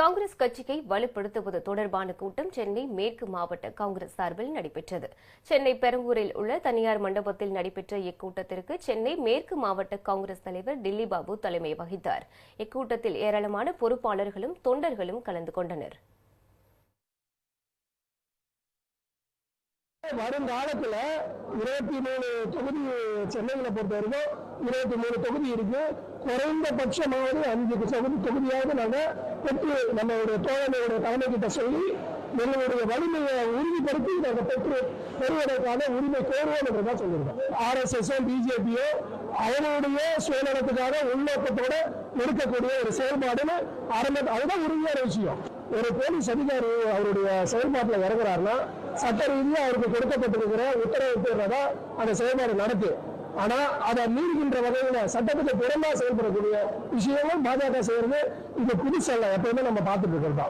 காங்கிரஸ் கட்சியை வலுப்படுத்துவது தொடர்பான கூட்டம் சென்னை மேற்கு மாவட்ட காங்கிரஸ் சார்பில் நடைபெற்றது. சென்னை பெரம்பூரில் உள்ள தனியார் மண்டபத்தில் நடைபெற்ற இக்கூட்டத்திற்கு சென்னை மேற்கு மாவட்ட காங்கிரஸ் தலைவர் டில்லி பாபு தலைமை வகித்தார். இக்கூட்டத்தில் ஏராளமான பொறுப்பாளர்களும் தொண்டர்களும் கலந்து கொண்டனர். வருங்காலத்துல இருபத்தி மூணு தொகுதி சென்னையில பொறுத்த வரைக்கும் இருபத்தி மூணு தொகுதி இருக்கு. குறைந்தபட்சமாவது அஞ்சு தொகுதி தொகுதியாவது நாங்கள் பெற்று நம்மளுடைய தோழமையுடைய தலைமை கிட்ட சொல்லி எங்களுடைய வலிமையை உறுதிப்படுத்தி நாங்கள் பெற்று பெறுவதற்கான உரிமை கோருவோம் என்றுதான் சொல்லியிருக்கோம். ஆர்எஸ்எஸ் பிஜேபியோ அவனுடைய சுயநலத்துக்காக உள்நோக்கத்தோட இருக்கக்கூடிய ஒரு செயல்பாடுன்னு ஆரம்ப அதுதான் உறுதியான விஷயம். ஒரு போலீஸ் அதிகாரி அவருடைய செயல்பாட்டில் இறங்குறாருன்னா சட்ட ரீதியாக அவருக்கு கொடுக்கப்பட்டிருக்கிற உத்தரவு பேர்லதான் அந்த செயல்பாடு நடக்குது ஆனா அதை மீறுகின்ற வகையில சட்டத்துக்கு புறம்பா செயல்படக்கூடிய விஷயங்கள் பாஜக செய்யறது இது புதுசல்ல எப்பயுமே நம்ம பார்த்துட்டு இருக்கிறதா